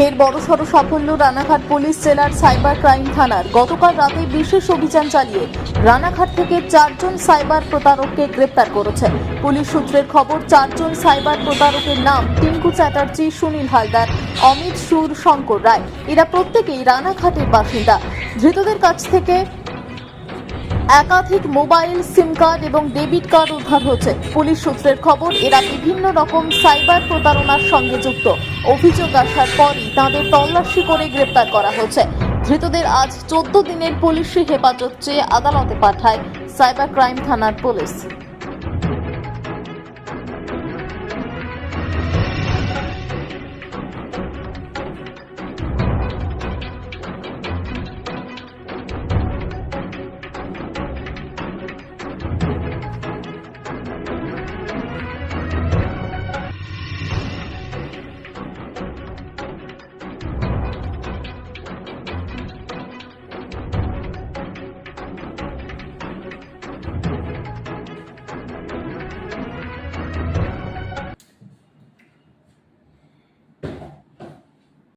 ফের বড়সড় সাফল্য রানাঘাট পুলিশ জেলার সাইবার ক্রাইম থানার। গতকাল রাতে বিশেষ অভিযান চালিয়ে রানাঘাট থেকে চারজন সাইবার প্রতারককে গ্রেপ্তার করেছে। পুলিশ সূত্রের খবর, চারজন সাইবার প্রতারকের নাম টিঙ্কু চ্যাটার্জি, সুনীল হালদার, অমিত সুর, শঙ্কর রায়। এরা প্রত্যেকেই রানাঘাটের বাসিন্দা। ধৃতদের কাছ থেকে একাধিক মোবাইল, সিম কার্ড এবং ডেবিট কার্ড উদ্ধার হচ্ছে পুলিশ সূত্রের খবর, এরা বিভিন্ন রকম সাইবার প্রতারণার সঙ্গে যুক্ত। অভিযোগ আসার পরই তাঁদের তল্লাশি করে গ্রেপ্তার করা হয়েছে। ধৃতদের আজ চোদ্দ দিনের পুলিশি হেফাজত চেয়ে আদালতে পাঠায় সাইবার ক্রাইম থানার পুলিশ।